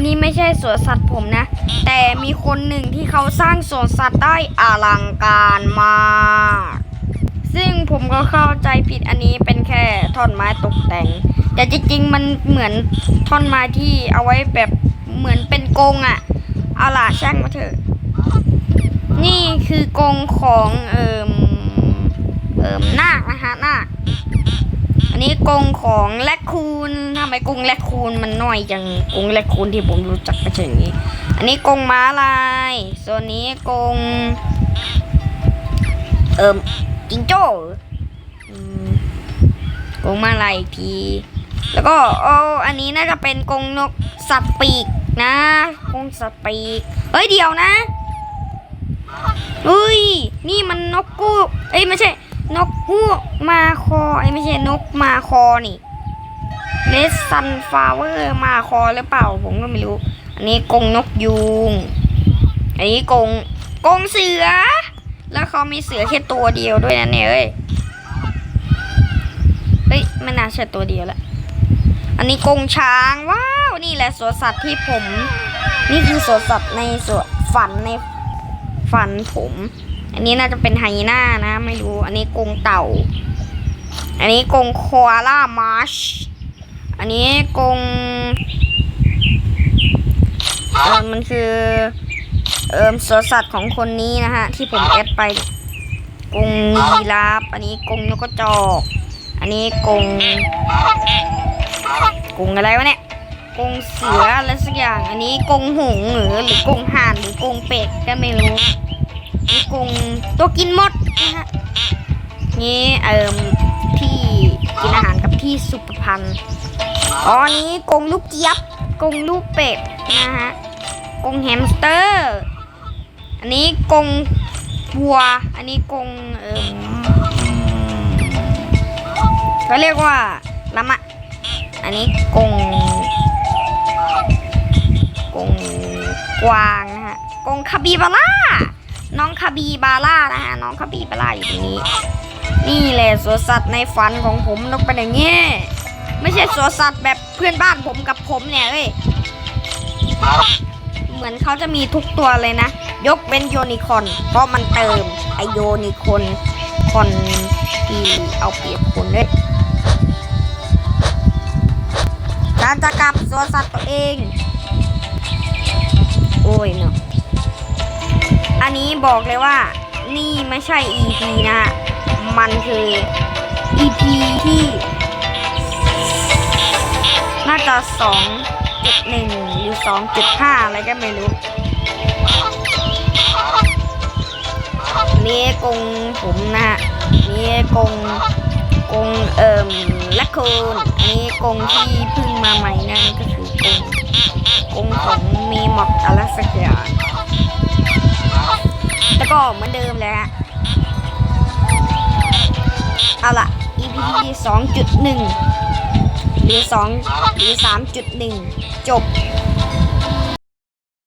นนี้ไม่ใช่สวนสัตว์ผมนะ แต่มีคนหนึ่งที่เขาสร้างสวนสัตว์ได้อลังการมากซึ่งผมก็เข้าใจผิดอันนี้เป็นแค่ท่อนไม้ตกแต่ง แต่จริงๆมันเหมือนท่อนไม้ที่เอาไว้แบบเหมือนเป็นกรงอะเอาล่ะช่างมาเถอะ นี่คือกรงของเอิมเอิมนาคนะคะนาค นนี้กงของแลคคูนทำไมกงแลคคูนมันน้อยจังกงแลคคูนที่ผมรู้จักก็เช่นนี้อันนี้กงม้าลายส่วนนี้กง เอิมจิงโจ้กงม้าลายอีกทีแล้วก็โอ้อันนี้น่าจะเป็นกงนกสัตว์ปีกนะกงสัตว์ปีกเฮ้ยเดี๋ยวนะเฮ้ยนี่มันนกกู้เอ้ยไม่ใช่ นกฮูกมาคอไอ้ไม่ใช่นกมาคอนี่เลสซันฟลาเวอร์มาคอหรือเปล่าผมก็ไม่รู้ อันนี้กงนกยูง อันนี้กงกงเสือ แล้วเขามีเสือแค่ตัวเดียวด้วยนะเนี่ยเอ้ยเฮ้ยไม่น่าใช่ตัวเดียวละอันนี้กงช้างว้าวนี่แหละสวนสัตว์ที่ผม นี่คือสวนสัตว์ในสวนฝันในฝันผม อันนี้น่าจะเป็นไฮน่านะ ไม่รู้ อันนี้กงเต่า อันนี้กงโคอาล่ามาร์ช อันนี้กงเออมันคือ เอิมสวนสัตว์ของคนนี้นะฮะ ที่ผมแอดไป กงยีราฟอันนี้กงนกกระจอก อันนี้กงกงอะไรวะเนี่ยกงเสืออะไรสักอย่าง อันนี้กงหงหรือหรือกงห่านหรือกงเป็ดก็ไม่รู้ นี่กงตัวกินมดนะฮะนี่เอิมที่กินอาหารกับที่สุปพันธ์อ๋อนี้กงลูกเจี๊ยบกงลูกเป็ดนะฮะกงแฮมสเตอร์ อันนี้กงวัว อันนี้กงเอิมเขาเรียกว่าละมะ อันนี้กงกงกวางนะฮะกงคาบิบาร่า น้องคาบีบาร่านะฮะน้องคาบีบาร่าอยู่ตรงนี้ นี่แหละสวนสัตว์ในฝันของผมต้องเป็นอย่างนี้ไม่ใช่สวนสัตว์แบบเพื่อนบ้านผมกับผมเนี่ยเอ้ยเหมือนเขาจะมีทุกตัวเลยนะ ยกเป็นโยนิคอน เพราะมันเติมไอโยนิคอนคอนที่เอาเปรียบคนเลยการจะกลับสวนสัตว์ตัวเอง โอ้ยเนาะ บอกเลยว่า นี่ไม่ใช่ EP นะ มันคือ EP ที่ น่าจะ2.1หรือ2.5อะไรก็ไม่รู้นี่กงผมนะฮะนี่กงกงเอ่มและคูนอันนี้กงที่เพิ่งมาใหม่นั่นก็คือกงกงของมีหมอกอะไรสักอย่าง ก็เหมือนเดิมเลยฮะ เอาล่ะ EP 2.1 หรือ 2 หรือ 3.1 จบ